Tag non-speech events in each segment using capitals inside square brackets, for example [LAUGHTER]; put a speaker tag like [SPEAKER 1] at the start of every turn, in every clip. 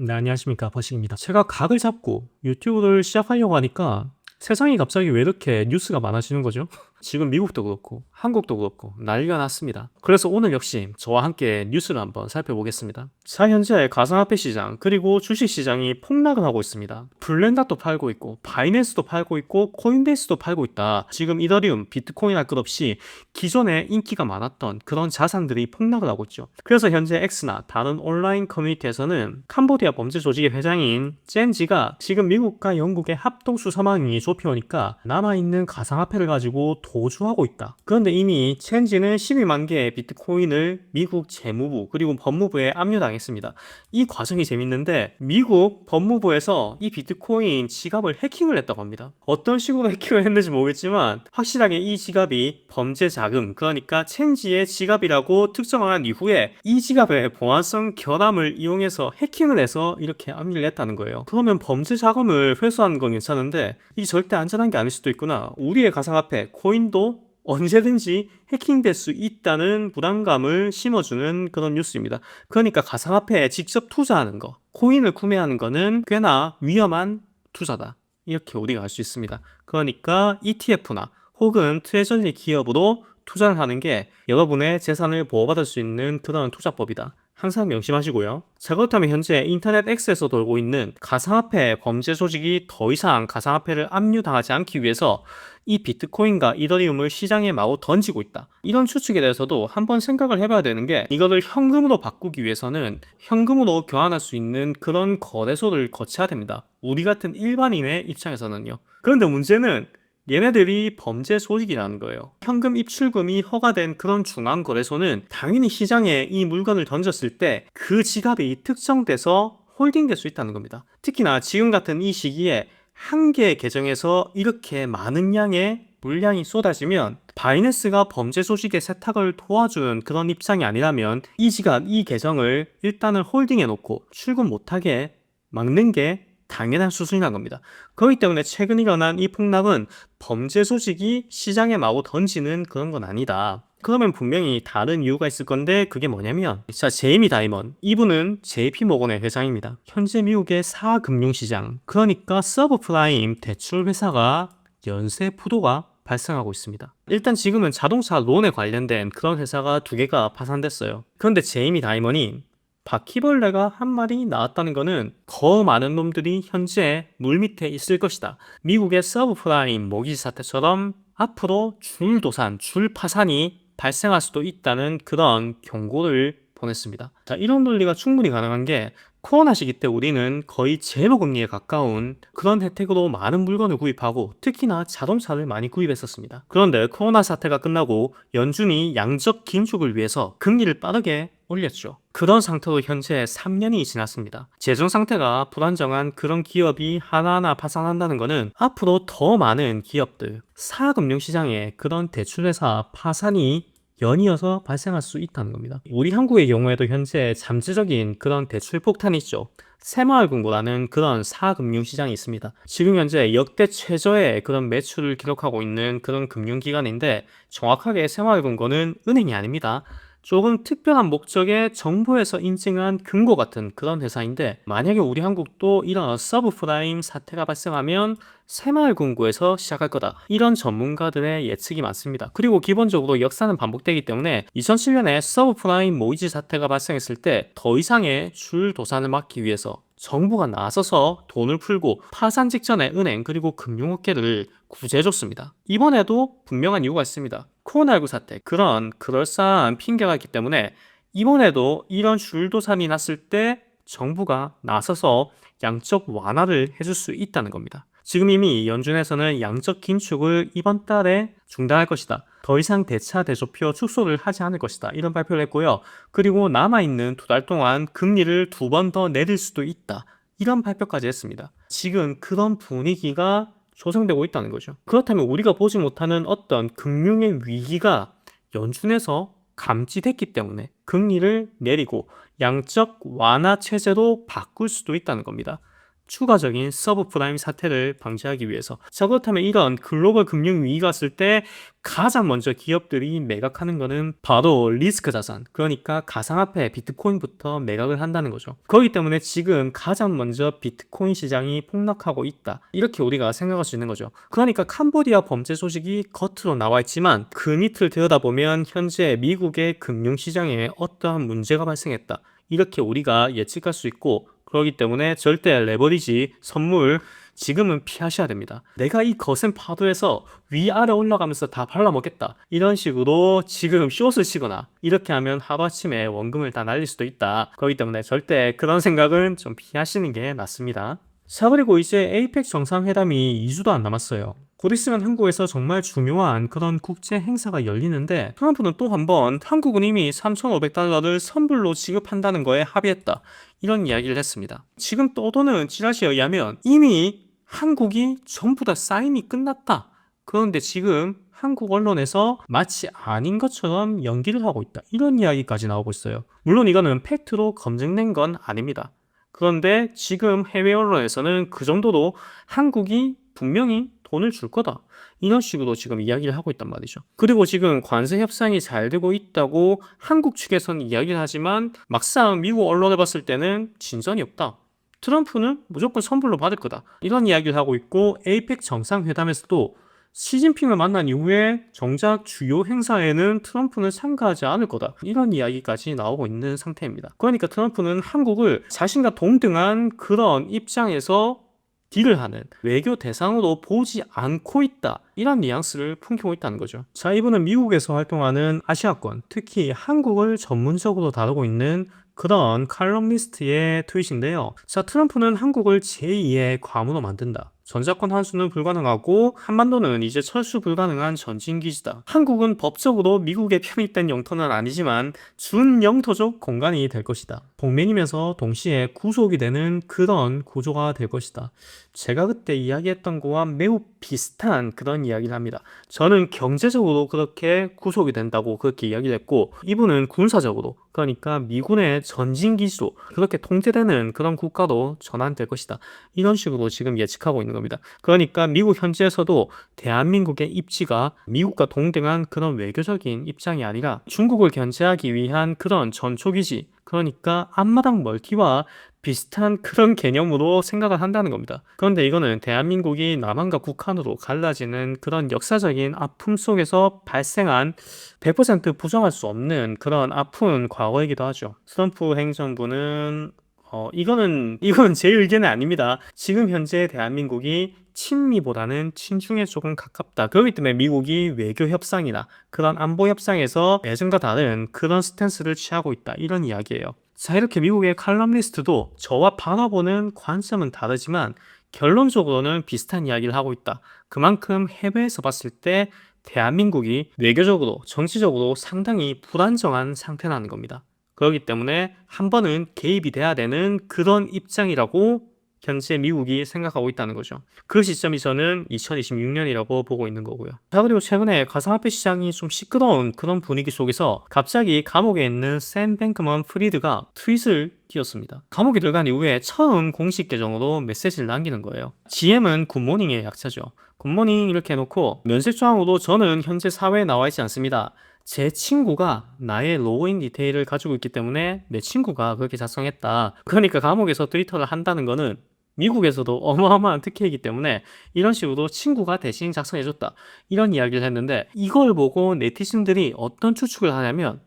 [SPEAKER 1] 네, 안녕하십니까. 버식입니다. 제가 각을 잡고 유튜브를 시작하려고 하니까 세상이 갑자기 왜 이렇게 뉴스가 많아지는 거죠? 지금 미국도 그렇고 한국도 그렇고 난리가 났습니다. 그래서 오늘 역시 저와 함께 뉴스를 한번 살펴보겠습니다. 자, 현재 가상화폐 시장 그리고 주식 시장이 폭락을 하고 있습니다. 블렌다도 팔고 있고 바이낸스도 팔고 있고 코인베이스도 팔고 있다. 지금 이더리움, 비트코인 할 것 없이 기존에 인기가 많았던 그런 자산들이 폭락을 하고 있죠. 그래서 현재 X나 다른 온라인 커뮤니티에서는 캄보디아 범죄 조직의 회장인 젠지가 지금 미국과 영국의 합동 수사망이 좁혀오니까 남아있는 가상화폐를 가지고 도주하고 있다. 그런데 이미 첸지는 12만 개의 비트코인을 미국 재무부 그리고 법무부에 압류당했습니다. 이 과정이 재밌는데 미국 법무부에서 이 비트코인 지갑을 해킹을 했다고 합니다. 어떤 식으로 [LAUGHS] 해킹을 했는지 모르겠지만 확실하게 이 지갑이 범죄 자금 그러니까 첸지의 지갑이라고 특정한 이후에 이 지갑의 보안성 결함을 이용해서 해킹을 해서 이렇게 압류를 했다는 거예요. 그러면 범죄 자금을 회수하는 건 괜찮은데 이 절대 안전한 게 아닐 수도 있구나. 우리의 가상화폐 코인 도 언제든지 해킹될 수 있다는 불안감을 심어주는 그런 뉴스입니다. 그러니까 가상화폐에 직접 투자하는 거, 코인을 구매하는 거는 꽤나 위험한 투자다. 이렇게 우리가 알 수 있습니다. 그러니까 ETF나 혹은 트레저리 기업으로 투자를 하는 게 여러분의 재산을 보호받을 수 있는 그런 투자법이다. 항상 명심하시고요. 자, 그렇다면 현재 인터넷 X에서 돌고 있는 가상화폐 범죄 조직이 더 이상 가상화폐를 압류당하지 않기 위해서 이 비트코인과 이더리움을 시장에 마구 던지고 있다. 이런 추측에 대해서도 한번 생각을 해봐야 되는 게 이거를 현금으로 바꾸기 위해서는 현금으로 교환할 수 있는 그런 거래소를 거쳐야 됩니다. 우리 같은 일반인의 입장에서는요. 그런데 문제는 얘네들이 범죄 조직이라는 거예요. 현금 입출금이 허가된 그런 중앙거래소는 당연히 시장에 이 물건을 던졌을 때 그 지갑이 특정돼서 홀딩될 수 있다는 겁니다. 특히나 지금 같은 이 시기에 한 개의 계정에서 이렇게 많은 양의 물량이 쏟아지면 바이낸스가 범죄 조직의 세탁을 도와준 그런 입장이 아니라면 이 지갑, 이 계정을 일단은 홀딩해 놓고 출금 못하게 막는 게 당연한 수순이라는 겁니다. 그렇기 때문에 최근 일어난 이 폭락은 범죄 조직이 시장에 마구 던지는 그런 건 아니다. 그러면 분명히 다른 이유가 있을 건데 그게 뭐냐면 자 제이미 다이먼 이분은 JP 모건의 회장입니다. 현재 미국의 사금융시장 그러니까 서브프라임 대출 회사가 연쇄 부도가 발생하고 있습니다. 일단 지금은 자동차 론에 관련된 그런 회사가 두 개가 파산됐어요. 그런데 제이미 다이먼이 바퀴벌레가 한 마리 나왔다는 것은 더 많은 놈들이 현재 물 밑에 있을 것이다. 미국의 서브프라임 모기지 사태처럼 앞으로 줄 도산, 줄 파산이 발생할 수도 있다는 그런 경고를 보냈습니다. 자, 이런 논리가 충분히 가능한 게 코로나 시기 때 우리는 거의 제로 금리에 가까운 그런 혜택으로 많은 물건을 구입하고 특히나 자동차를 많이 구입했었습니다. 그런데 코로나 사태가 끝나고 연준이 양적 긴축을 위해서 금리를 빠르게 올렸죠. 그런 상태로 현재 3년이 지났습니다. 재정 상태가 불안정한 그런 기업이 하나하나 파산한다는 것은 앞으로 더 많은 기업들, 사금융시장에 그런 대출회사 파산이 연이어서 발생할 수 있다는 겁니다. 우리 한국의 경우에도 현재 잠재적인 그런 대출 폭탄이 있죠. 새마을금고라는 그런 사금융시장이 있습니다. 지금 현재 역대 최저의 그런 매출을 기록하고 있는 그런 금융기관인데 정확하게 새마을금고는 은행이 아닙니다. 조금 특별한 목적의 정부에서 인증한 금고 같은 그런 회사인데 만약에 우리 한국도 이런 서브프라임 사태가 발생하면 새마을금고에서 시작할 거다. 이런 전문가들의 예측이 많습니다. 그리고 기본적으로 역사는 반복되기 때문에 2007년에 서브프라임 모이지 사태가 발생했을 때 더 이상의 줄 도산을 막기 위해서 정부가 나서서 돈을 풀고 파산 직전에 은행 그리고 금융업계를 구제해줬습니다. 이번에도 분명한 이유가 있습니다. 코로나19 사태 그런 그럴싸한 핑계가 있기 때문에 이번에도 이런 줄도산이 났을 때 정부가 나서서 양적 완화를 해줄 수 있다는 겁니다. 지금 이미 연준에서는 양적 긴축을 이번 달에 중단할 것이다. 더 이상 대차 대조표 축소를 하지 않을 것이다. 이런 발표를 했고요. 그리고 남아있는 두 달 동안 금리를 두 번 더 내릴 수도 있다. 이런 발표까지 했습니다. 지금 그런 분위기가 조성되고 있다는 거죠. 그렇다면 우리가 보지 못하는 어떤 금융의 위기가 연준에서 감지됐기 때문에 금리를 내리고 양적 완화 체제로 바꿀 수도 있다는 겁니다. 추가적인 서브프라임 사태를 방지하기 위해서. 자, 그렇다면 이런 글로벌 금융 위기가 왔을 때 가장 먼저 기업들이 매각하는 거는 바로 리스크 자산. 그러니까 가상화폐 비트코인부터 매각을 한다는 거죠. 그렇기 때문에 지금 가장 먼저 비트코인 시장이 폭락하고 있다. 이렇게 우리가 생각할 수 있는 거죠. 그러니까 캄보디아 범죄 소식이 겉으로 나와 있지만 그 밑을 들여다보면 현재 미국의 금융시장에 어떠한 문제가 발생했다. 이렇게 우리가 예측할 수 있고 그렇기 때문에 절대 레버리지, 선물, 지금은 피하셔야 됩니다. 내가 이 거센 파도에서 위아래 올라가면서 다 발라먹겠다. 이런 식으로 지금 숏을 치거나 이렇게 하면 하루아침에 원금을 다 날릴 수도 있다. 그렇기 때문에 절대 그런 생각은 좀 피하시는 게 낫습니다. 자, 그리고 이제 에이펙 정상회담이 2주도 안 남았어요. 곧 있으면 한국에서 정말 중요한 그런 국제 행사가 열리는데 트럼프는 또 한번 한국은 이미 3,500달러를 선불로 지급한다는 거에 합의했다. 이런 이야기를 했습니다. 지금 떠도는 찌라시에 의하면 이미 한국이 전부 다 사인이 끝났다. 그런데 지금 한국 언론에서 마치 아닌 것처럼 연기를 하고 있다. 이런 이야기까지 나오고 있어요. 물론 이거는 팩트로 검증된 건 아닙니다. 그런데 지금 해외 언론에서는 그 정도로 한국이 분명히 돈을 줄 거다. 이런 식으로 지금 이야기를 하고 있단 말이죠. 그리고 지금 관세 협상이 잘 되고 있다고 한국 측에서는 이야기를 하지만 막상 미국 언론에 봤을 때는 진전이 없다. 트럼프는 무조건 선불로 받을 거다. 이런 이야기를 하고 있고 에이펙 정상회담에서도 시진핑을 만난 이후에 정작 주요 행사에는 트럼프는 참가하지 않을 거다. 이런 이야기까지 나오고 있는 상태입니다. 그러니까 트럼프는 한국을 자신과 동등한 그런 입장에서 딜을 하는 외교 대상으로 보지 않고 있다. 이런 뉘앙스를 풍기고 있다는 거죠. 자, 이분은 미국에서 활동하는 아시아권, 특히 한국을 전문적으로 다루고 있는 그런 칼럼니스트의 트윗인데요. 자, 트럼프는 한국을 제2의 괌으로 만든다. 전자권 환수는 불가능하고 한반도는 이제 철수 불가능한 전진기지다. 한국은 법적으로 미국에 편입된 영토는 아니지만 준영토적 공간이 될 것이다. 동맹이면서 동시에 구속이 되는 그런 구조가 될 것이다. 제가 그때 이야기했던 거와 매우 비슷한 그런 이야기를 합니다. 저는 경제적으로 그렇게 구속이 된다고 그렇게 이야기를 했고 이분은 군사적으로 그러니까 미군의 전진기지로 그렇게 통제되는 그런 국가로 전환될 것이다. 이런 식으로 지금 예측하고 있는 겁니다. 그러니까 미국 현지에서도 대한민국의 입지가 미국과 동등한 그런 외교적인 입장이 아니라 중국을 견제하기 위한 그런 전초기지 그러니까 앞마당 멀티와 비슷한 그런 개념으로 생각을 한다는 겁니다. 그런데 이거는 대한민국이 남한과 북한으로 갈라지는 그런 역사적인 아픔 속에서 발생한 100% 부정할 수 없는 그런 아픈 과거이기도 하죠. 트럼프 행정부는 어, 이거는, [LAUGHS] 이건 제 의견이 아닙니다. 지금 현재 대한민국이 친미보다는 친중에 조금 가깝다. 그렇기 때문에 미국이 외교 협상이나 그런 안보 협상에서 예전과 다른 그런 스탠스를 취하고 있다. 이런 이야기예요. 자, 이렇게 미국의 칼럼니스트도 저와 바라보는 관점은 다르지만 결론적으로는 비슷한 이야기를 하고 있다. 그만큼 해외에서 봤을 때 대한민국이 외교적으로, 정치적으로 상당히 불안정한 상태라는 겁니다. 그렇기 때문에 한 번은 개입이 돼야 되는 그런 입장이라고 현재 미국이 생각하고 있다는 거죠. 그 시점이 저는 2026년이라고 보고 있는 거고요. 자, 그리고 최근에 가상화폐 시장이 좀 시끄러운 그런 분위기 속에서 갑자기 감옥에 있는 샘 뱅크먼 프리드가 트윗을 띄웠습니다. 감옥에 들어간 이후에 처음 공식 계정으로 메시지를 남기는 거예요. GM은 굿모닝의 약자죠. 굿모닝 이렇게 해놓고 면세조항으로 저는 현재 사회에 나와 있지 않습니다. 제 친구가 나의 로그인 디테일을 가지고 있기 때문에 내 친구가 그렇게 작성했다. 그러니까 감옥에서 트위터를 한다는 거는 미국에서도 [LAUGHS] 어마어마한 특혜이기 때문에 이런 식으로 친구가 대신 작성해줬다. 이런 이야기를 했는데 이걸 보고 네티즌들이 어떤 추측을 하냐면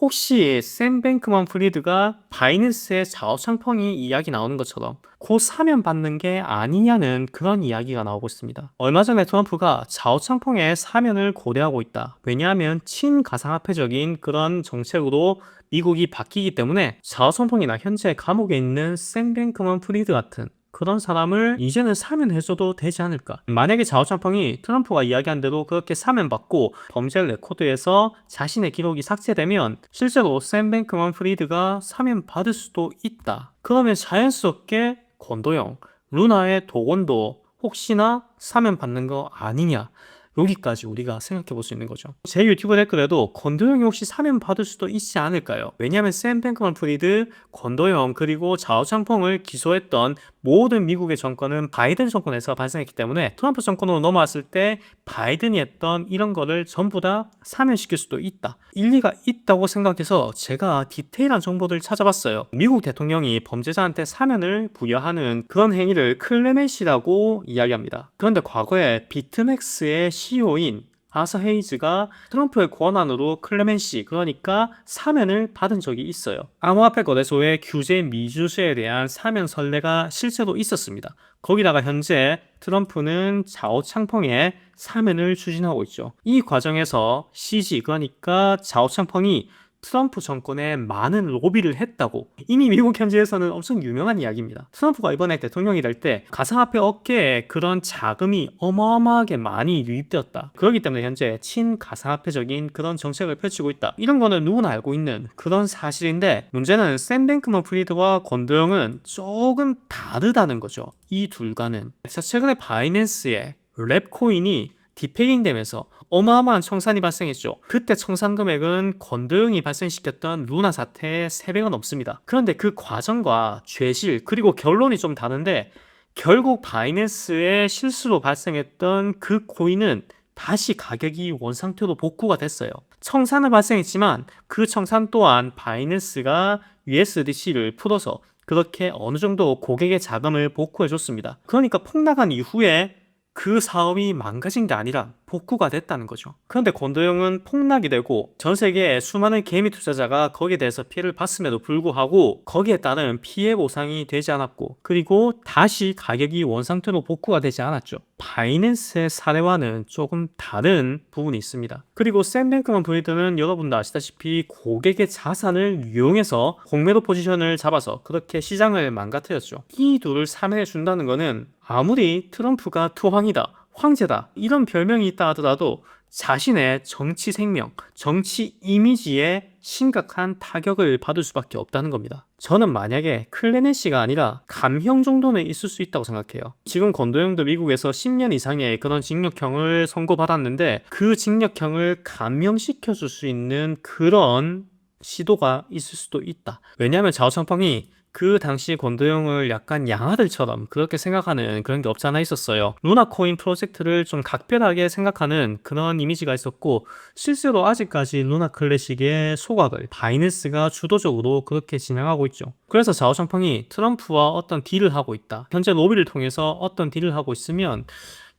[SPEAKER 1] 혹시 샘 뱅크먼 프리드가 바이낸스의 자오창펑이 이야기 나오는 것처럼 곧 사면 받는 게 아니냐는 그런 이야기가 나오고 있습니다. 얼마 전에 트럼프가 자오창펑의 사면을 고려하고 있다. 왜냐하면 친가상화폐적인 그런 정책으로 미국이 바뀌기 때문에 자오창펑이나 현재 감옥에 있는 샘 뱅크먼 프리드 같은 그런 사람을 이제는 사면해줘도 되지 않을까. 만약에 자오창펑이 트럼프가 이야기한 대로 그렇게 사면받고 범죄 레코드에서 자신의 기록이 삭제되면 실제로 샘 뱅크먼 프리드가 사면받을 수도 있다. 그러면 자연스럽게 권도영, 루나의 도건도 혹시나 사면받는 거 아니냐. 여기까지 우리가 생각해 볼 수 있는 거죠. 제 유튜브 댓글에도 건도형이 혹시 사면 받을 수도 있지 않을까요? 왜냐하면 샘 뱅크먼 프리드, 건도형 그리고 자오창펑을 기소했던 모든 미국의 정권은 바이든 정권에서 발생했기 때문에 트럼프 정권으로 넘어왔을 때 바이든이 했던 이런 거를 전부 다 사면시킬 수도 있다. 일리가 있다고 생각해서 제가 디테일한 정보들을 찾아봤어요. 미국 대통령이 범죄자한테 사면을 부여하는 그런 행위를 클레멘시라고 이야기합니다. 그런데 과거에 비트맥스의 CEO인 아서 헤이즈가 트럼프의 권한으로 클레멘시 그러니까 사면을 받은 적이 있어요. 암호화폐 거래소의 규제 미주수에 대한 사면 선례가 실제로 있었습니다. 거기다가 현재 트럼프는 자오창펑의 사면을 추진하고 있죠. 이 과정에서 CG 그러니까 자오창펑이 트럼프 정권에 많은 로비를 했다고 이미 미국 현지에서는 엄청 유명한 이야기입니다. 트럼프가 이번에 대통령이 될 때 가상화폐 업계에 그런 자금이 어마어마하게 많이 유입되었다. 그렇기 때문에 현재 친가상화폐적인 그런 정책을 펼치고 있다. 이런 거는 누구나 알고 있는 그런 사실인데 문제는 샘 뱅크먼 프리드와 권도영은 조금 다르다는 거죠. 이 둘과는. 자, 최근에 바이낸스의 랩코인이 디페깅 되면서 어마어마한 청산이 발생했죠. 그때 청산 금액은 권도영이 발생시켰던 루나 사태의 3배가 넘습니다. 그런데 그 과정과 죄실 그리고 결론이 좀 다른데 결국 바이낸스의 실수로 발생했던 그 코인은 다시 가격이 원상태로 복구가 됐어요. 청산은 발생했지만 그 청산 또한 바이낸스가 USDC를 풀어서 그렇게 어느 정도 고객의 자금을 복구해 줬습니다. 그러니까 폭락한 이후에 그 사업이 망가진 게 아니라 복구가 됐다는 거죠. 그런데 권도영은 폭락이 되고 전 세계에 수많은 개미 투자자가 거기에 대해서 피해를 봤음에도 불구하고 거기에 따른 피해 보상이 되지 않았고 그리고 다시 가격이 원상태로 복구가 되지 않았죠. 바이낸스의 사례와는 조금 다른 부분이 있습니다. 그리고 샘 뱅크먼 브리드는 여러분도 아시다시피 고객의 자산을 이용해서 공매도 포지션을 잡아서 그렇게 시장을 망가뜨렸죠. 이 둘을 사면해 준다는 거는 아무리 트럼프가 투황이다, 황제다 이런 별명이 있다 하더라도 자신의 정치 생명, 정치 이미지에 심각한 타격을 받을 수밖에 없다는 겁니다. 저는 만약에 클레네시가 아니라 감형 정도는 있을 수 있다고 생각해요. 지금 건도형도 미국에서 10년 이상의 그런 징역형을 선고받았는데 그 징역형을 감형시켜 줄 수 있는 그런 시도가 있을 수도 있다. 왜냐하면 자오창펑이 그 당시 권도영을 약간 양아들처럼 그렇게 생각하는 그런 게 없지 않아 있었어요. 루나코인 프로젝트를 좀 각별하게 생각하는 그런 이미지가 있었고 실제로 아직까지 루나 클래식의 소각을 바이낸스가 주도적으로 그렇게 진행하고 있죠. 그래서 자오창펑이 트럼프와 어떤 딜을 하고 있다. 현재 로비를 통해서 어떤 딜을 하고 있으면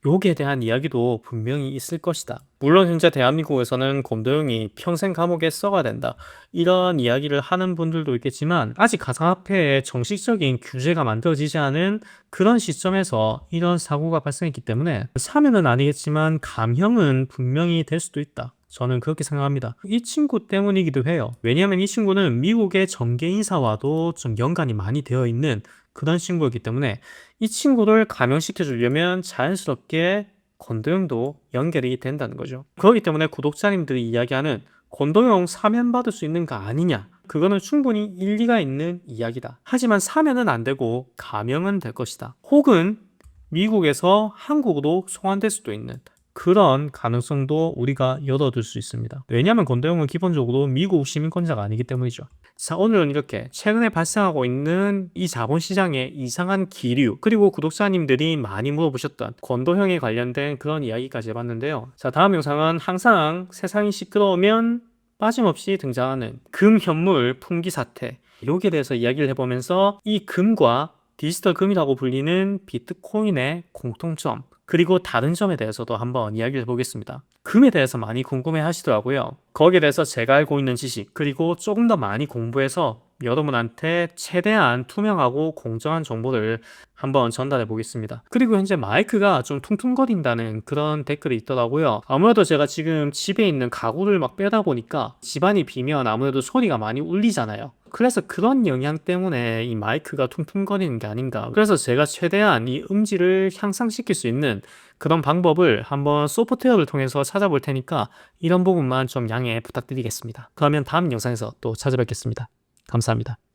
[SPEAKER 1] 요기에 대한 이야기도 분명히 있을 것이다. 물론 현재 대한민국에서는 곰도영이 평생 감옥에 썩어야 된다. 이런 이야기를 하는 분들도 있겠지만 아직 가상화폐에 정식적인 규제가 만들어지지 않은 그런 시점에서 이런 사고가 발생했기 때문에 사면은 아니겠지만 감형은 분명히 될 수도 있다. 저는 그렇게 생각합니다. 이 친구 때문이기도 해요. 왜냐하면 이 친구는 미국의 정계 인사와도 좀 연관이 많이 되어 있는 그런 친구였기 때문에 이 친구를 감염시켜 주려면 자연스럽게 권도영도 연결이 된다는 거죠. 그렇기 때문에 구독자님들이 이야기하는 권도영 사면 받을 수 있는 거 아니냐? 그거는 충분히 일리가 있는 이야기다. 하지만 사면은 안 되고 감형은 될 것이다. 혹은 미국에서 한국으로 송환될 수도 있는 그런 가능성도 우리가 열어둘 수 있습니다. 왜냐하면 권도영은 기본적으로 미국 시민권자가 아니기 때문이죠. 자, 오늘은 이렇게 최근에 발생하고 있는 이 자본시장의 이상한 기류, 그리고 구독자님들이 많이 물어보셨던 권도형에 관련된 그런 이야기까지 해봤는데요. 자, 다음 영상은 항상 세상이 시끄러우면 빠짐없이 등장하는 금 현물 풍기 사태, 여기에 대해서 이야기를 해보면서 이 금과 디지털 금이라고 불리는 비트코인의 공통점, 그리고 다른 점에 대해서도 한번 이야기를 해보겠습니다. 금에 대해서 많이 궁금해 하시더라고요. 거기에 대해서 제가 알고 있는 지식, 그리고 조금 더 많이 공부해서 여러분한테 최대한 투명하고 공정한 정보를 한번 전달해 보겠습니다. 그리고 현재 마이크가 좀 퉁퉁거린다는 그런 댓글이 있더라고요. 아무래도 제가 지금 집에 있는 가구를 막 빼다 보니까 집안이 비면 아무래도 소리가 많이 울리잖아요. 그래서 그런 영향 때문에 이 마이크가 퉁퉁거리는 게 아닌가. 그래서 제가 최대한 이 음질을 향상시킬 수 있는 그런 방법을 한번 소프트웨어를 통해서 찾아볼 테니까 이런 부분만 좀 양해 부탁드리겠습니다. 그러면 다음 영상에서 또 찾아뵙겠습니다. 감사합니다.